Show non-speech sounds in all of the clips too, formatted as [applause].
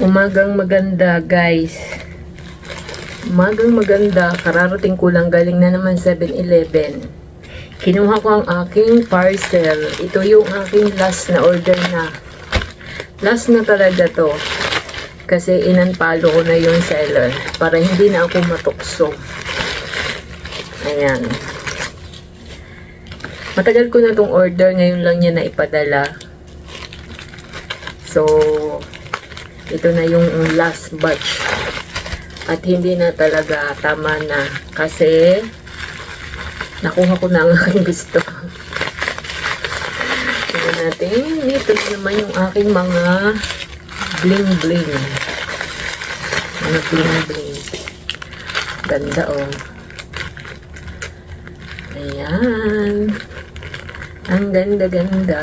Umagang maganda, guys. Umagang maganda. Kararating ko lang galing na naman 7-Eleven. Kinuha ko ang aking parcel. Ito yung aking last na order na. Last na talaga to. Kasi inanpalo ko na yung seller. Para hindi na ako matukso. Ayan. Matagal ko na tong order. Ngayon lang niya na ipadala. So, ito na yung last batch. At hindi na talaga tama na. Kasi, nakuha ko na ang aking gusto. Tingnan natin. Ito na naman yung aking mga bling bling. Mga bling bling. Ganda oh. Ayan. Ang ganda-ganda.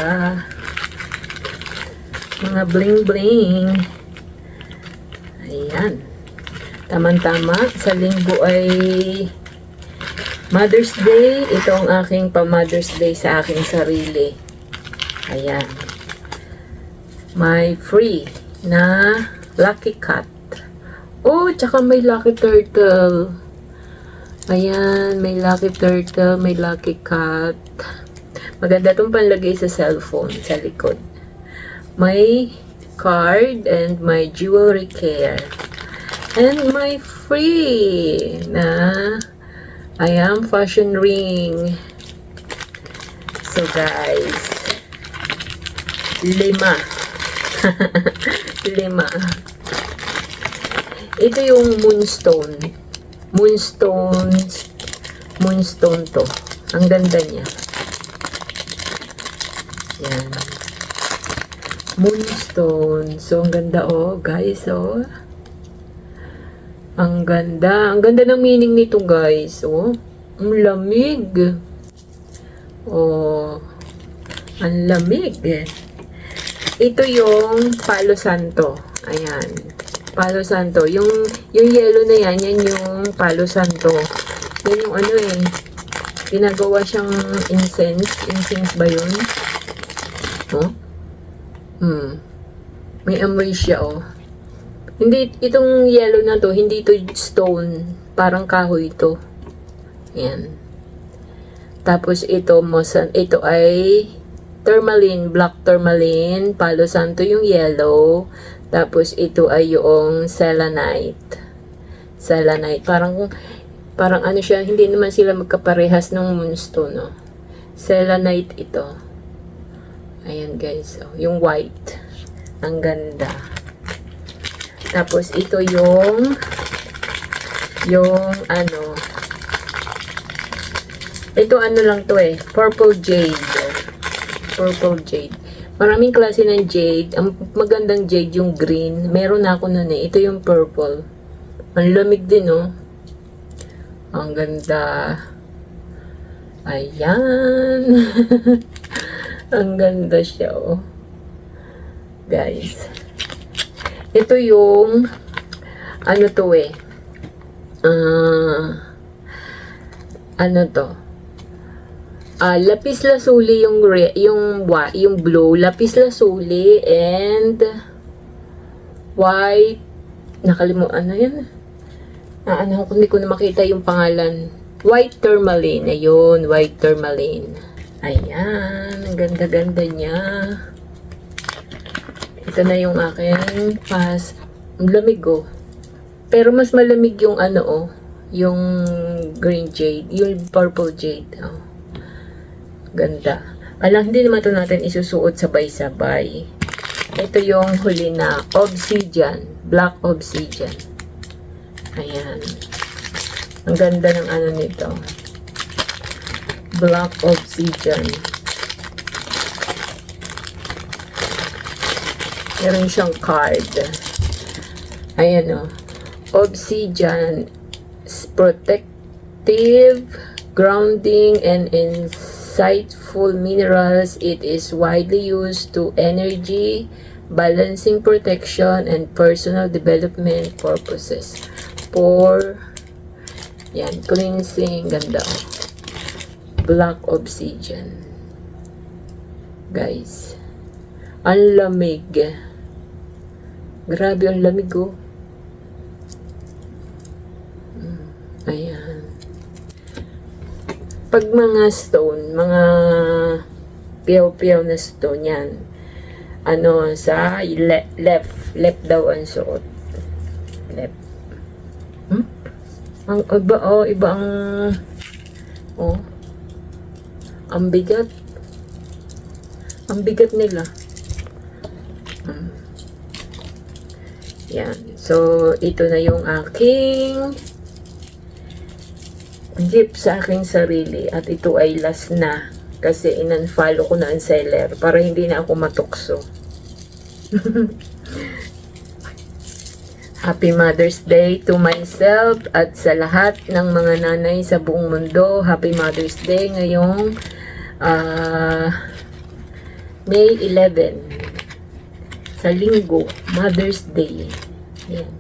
Mga bling bling. Ayan. Tama-tama. Sa linggo ay Mother's Day. Ito ang aking pa-Mother's Day sa aking sarili. Ayan. May free na Lucky Cat. Oh, tsaka may Lucky Turtle. Ayan, may Lucky Turtle, may Lucky Cat. Maganda itong panlagay sa cellphone, sa likod. May card and my jewelry care. And my free na I am fashion ring. So guys, lima. [laughs] lima. Ito yung moonstone. Moonstone. Moonstone to. Ang ganda niya. Yan. Moonstone. So, ang ganda oh, guys, oh. Ang ganda. Ang ganda ng meaning nito, guys. Oh. Ang lamig. Oh. Ang lamig. Ito yung Palo Santo. Ayan. Palo Santo. Yung, yung yellow na yan, yan yung Palo Santo. Yan yung ano eh. Ginagawa siyang incense. Incense ba yun? Oh? Hmm. May amoy siya, oh. Hindi, itong yellow na to, hindi to stone. Parang kahoy ito. Ayan. Tapos ito, mosan, ito ay tourmaline, black tourmaline. Palo santo yung yellow. Tapos ito ay yung selenite. Selenite. Parang, parang ano siya, hindi naman sila magkaparehas ng moonstone, no? Selenite ito. Ayan guys, oh, yung white. Ang ganda. Tapos ito yung yung ano ito ano lang to eh, purple jade. Purple jade. Maraming klase ng jade. Ang magandang jade yung green. Meron na ako nun eh. Ito yung purple. Ang lamig din oh. Ang ganda. Ayan. [laughs] Ang ganda siya, oh. Guys. Ito yung, ano to eh. Ah, ano to? Ah, lapis lazuli yung re, yung wa, yung blue, lapis lazuli and white nakalimutan ano yan? Ah, ano hindi ko na makita yung pangalan. White tourmaline, ayun, white tourmaline. Ayan, ang ganda-ganda niya. Ito na yung aking pass. Ang lamig oh. Pero mas malamig yung ano oh, yung green jade, yung purple jade. Oh. Ganda. Alam, hindi naman ito natin isusuot sabay-sabay. Ito yung huli na obsidian, black obsidian. Ayan. Ang ganda ng ano nito black obsidian. Meron siyang card. Ayan o. Obsidian is protective, grounding, and insightful minerals. It is widely used to energy, balancing protection, and personal development purposes. For, yan, cleansing, ganda o black obsidian. Guys, ang lamig. Grabe, ang lamig oh. Mm, Ayan. Pag mga stone, mga piyaw-piyaw na stone yan, ano, sa le- left, left daw ang suot. Left. Hmm? Ang iba, oh, iba ang, ang bigat. Ang bigat nila. Hmm. Yan. So, ito na yung aking jeep sa aking sarili. At ito ay last na. Kasi in-unfollow ko na ang seller para hindi na ako matukso. [laughs] Happy Mother's Day to myself at sa lahat ng mga nanay sa buong mundo. Happy Mother's Day ngayong ah, May 11 sa linggo, Mother's Day. Yan.